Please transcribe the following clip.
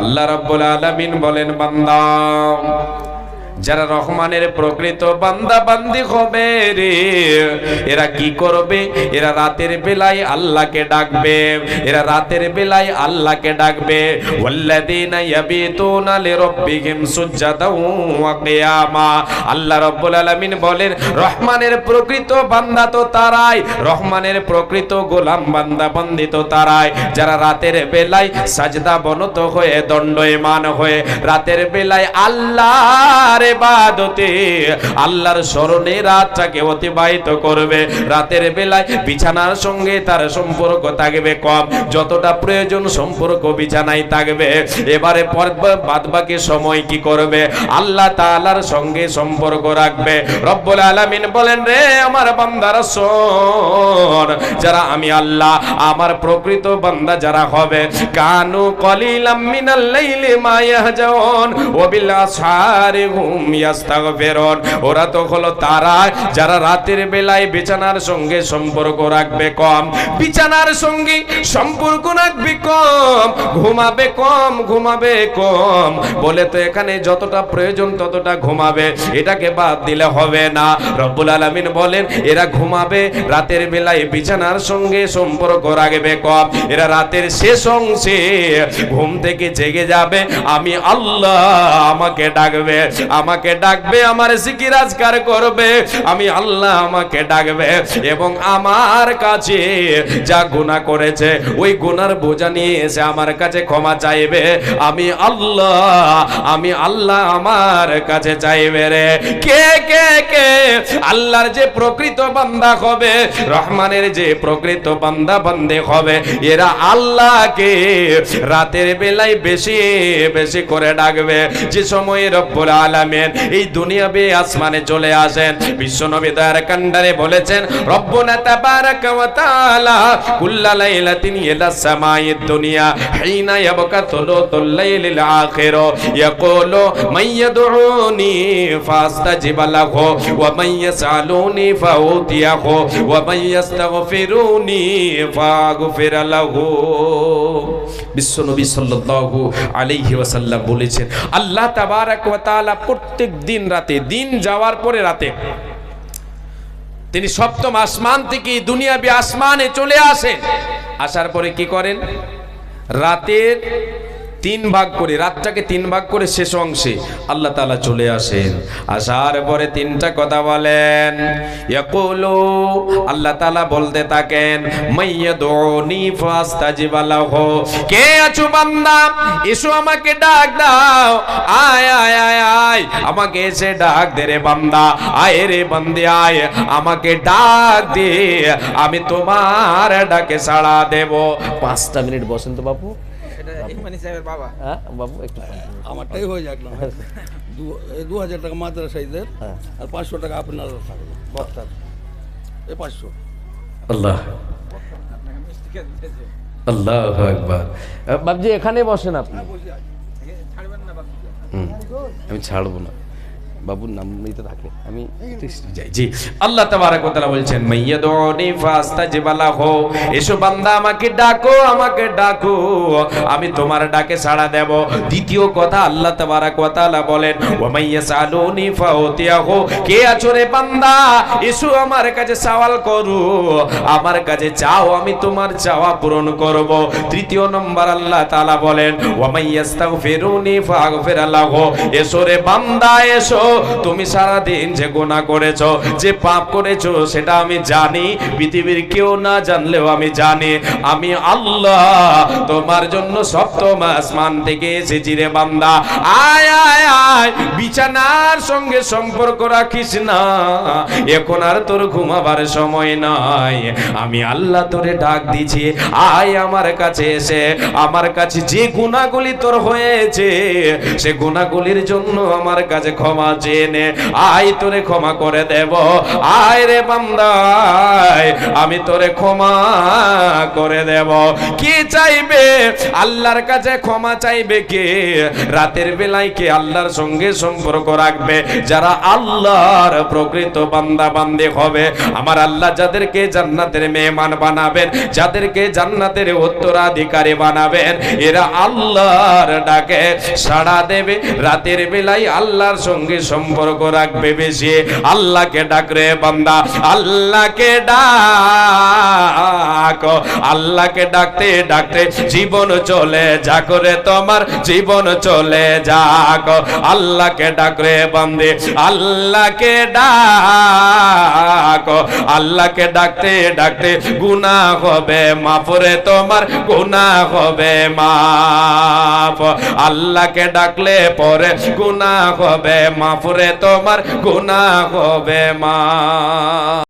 আল্লাহ রাব্বুল আলামিন বলেন বান্দা যারা রহমানের প্রকৃত বান্দা বান্দি হবে রে, এরা কি করবে? এরা রাতের বেলায় আল্লাহকে ডাকবে। এরা রাতের বেলায় আল্লাহকে ডাকবে। ওয়াল্লাযীনা ইয়াবিতুনা লিরাব্বিহিম সুজদাও ওয়া কিয়ামা। আল্লাহ রাব্বুল আলামিন বলেন, রহমানের প্রকৃত বান্দা তো তারাই, রহমানের প্রকৃত গোলাম বান্দা বান্দি তো তারাই। যারা রাতের বেলায় সাজদা বনত হয়ে, দণ্ডয়মান হয়ে, রাতের বেলায় আল্লাহর ইবাদতে আল্লাহর স্মরণে রাতটাকে অতিবাহিত করবে। রাতের বেলায় বিছানার সঙ্গে তার সম্পর্ক থাকবে কম। যতটা প্রয়োজন সম্পর্ক বিছানায় থাকবে। এবারে সময় কি করবে? আল্লাহ সঙ্গে সম্পর্ক রাখবে। রব্বুল বলেন, রে আমার যারা আমি আল্লাহ, আমার প্রকৃত বান্দা যারা হবে, কানু কলিলাম মিনাল হুম ওরা তো হলো তারা যারা রাতের বেলায় সঙ্গে সম্পর্ক রাখবে কম। সঙ্গে সম্পর্ক রাখবে কম, ঘুমাবে কম ঘুমাবে কম। বলে তো এখানে যতটা প্রয়োজন ততটা ঘুমাবে, এটাকে বাদ দিলে হবে না। রব্বুল আলামিন বলেন, এরা ঘুমাবে, রাতের বেলায় বিছানার সঙ্গে সম্পর্ক রাখবে কম। এরা রাতের শেষ অংশে ঘুম থেকে জেগে যাবে, আমি আল্লাহ আমাকে ডাকবে আমাকে ডাকবে, আমার জিকির আজকার করবে। আমি আল্লাহ আমাকে ডাকবে এবং আমার কাছে যা গুনাহ করেছে, ওই গুনার বোঝা নিয়ে এসে আমার কাছে ক্ষমা চাইবে। আমি আল্লাহ আমি আল্লাহ আমার কাছে চাইবে রে। কে কে কে? আল্লাহর যে প্রকৃত বান্দা হবে, রহমানের যে প্রকৃত বান্দা বান্দে হবে, এরা আল্লাহকে রাতের বেলায় বেশি বেশি করে ডাকবে। যে সময় রব্বুল আলামিন এই দুনিয়া দুনিয়াবে আসমানে চলে আসেন। বিশ্বনবী দয়ার কান্ডারে বলেছেন, রব্বুনা তাবারাকা ওয়া তাআলা, কুল্লা লাইলাতিন ইলা সামাইদ দুনিয়া, হিনা ইয়াবকা তুলুতুল লাইলিল আখির, ইয়াকুলু মান ইয়াদউনি ফাস্তাজিব লাহু, ওয়া ইয়াসআলুনি ফাউতিয়াহু, ওয়া মান ইয়াস্তাগফিরুনি ফাগফির লাহু বিশ্বনবী সাল্লাহ আলিহি ওয়াসাল্লাম বলেছেন, আল্লাহ তাবারাক ওয়া প্রত্যেক দিন রাতে, দিন যাওয়ার পরে রাতে তিনি সপ্তম আসমান থেকে দুনিয়াবি আসমানে চলে আসেন। আসার পরে কি করেন? রাতের তিন ভাগ করে, রাতটাকে তিন ভাগ করে শেষ অংশে আল্লাহ তালা চলে আসেন। আসার পরে তিনটা কথা বলেন আল্লাহ তালা বলতে থাকেন কে আছো বান্দা? এসো আমাকে ডাক দাও। আয় আয় আয় আয়, আমাকে এসে ডাক দে রে বান্দা। আয় রে বান্দে, আয়, আমাকে ডাক দে, আমি তোমার ডাকে সাড়া দেব। পাঁচটা মিনিট বসেন তো সাহেবের বাবা। হ্যাঁ বাবু একটু আমারটাই হয়ে যাক না দু- দু হাজার টাকা হ্যাঁ। আর পাঁচশো টাকা আপনার থাকবে বক্তার এই পাঁচশো। আল্লাহ। একবার বাবজি এখানে বসেন আপনি। আমি ছাড়বো না। বাবুর নাম নিতে আমি জি আল্লাহ তাবারাক ওয়া তাআলা বলছেন মাইয়াদুনি এসো বান্দা আমাকে ডাকো আমাকে ডাকো। আমি তোমার ডাকে সাড়া দেব। দ্বিতীয় কথা আল্লাহ তাবারাক ওয়া তাআলা বলেন ওয়া মাইয়াসালুনি ফাউতিয়াহু। কে আছো রে বান্দা? এসো আমার কাছে সওয়াল করো। আমার কাছে চাও আমি তোমার চাওয়া পূরণ করব। তৃতীয় নম্বর আল্লাহ তাআলা বলেন ওয়া মাইয়াস্তাগফিরুনি ফাগফির লাহু এসো রে বান্দা এসো। তুমি সারা দিন যে গুনাহ করেছ, যে পাপ করেছ, সেটা আমি জানি। পৃথিবীর কেউ না জানলেও আমি জানি। আমি আল্লাহ, তোমার জন্য সপ্তম আসমান থেকে এসেছি রে বান্দা। আয় আয় আয়, বিছানার সঙ্গে সম্পর্ক রাখিস না। এখন আর তোর ঘুমাবার সময় নাই। আমি আল্লাহ তোরে ডাক দিছি, আয় আমার কাছে এসে। আমার কাছে যে গুণাগুলি তোর হয়েছে, সে গুণাগুলির জন্য আমার কাছে ক্ষমা চেয়ে নে আয় তোরে ক্ষমা করে দেব। আয় রে বান্দায়, আমি তোরে ক্ষমা করে দেব। কি চাইবে? আল্লাহর কাছে ক্ষমা চাইবে কে? রাতের বেলায় কে আল্লাহর সঙ্গে সম্পর্ক রাখবে? যারা আল্লাহর প্রকৃত বান্দা বান্দে হবে। আমার আল্লাহ যাদেরকে জান্নাতের মেহমান বানাবেন, যাদেরকে জান্নাতের উত্তরাধিকারী বানাবেন, এরা আল্লাহর ডাকে সাড়া দেবে। রাতের বেলায় আল্লাহর সঙ্গে সম্পর্ক রাখবে বেশি। আল্লাহকে ডাক রে বান্দা, আল্লাহকে ডাক। আল্লাহকে ডাকতে ডাকতে জীবন চলে যা করে তোমার, জীবন চলে যাক। আল্লাহকে ডাক রে বান্দে, আল্লাহকে ডাক। আল্লাহকে ডাকতে ডাকতে গুনাহ হবে মাফরে তোমার, গুনাহ হবে মাফ। আল্লাহকে ডাকলে পরে গুনাহ হবে মাফরে তোমার গুনাহ হবে মা।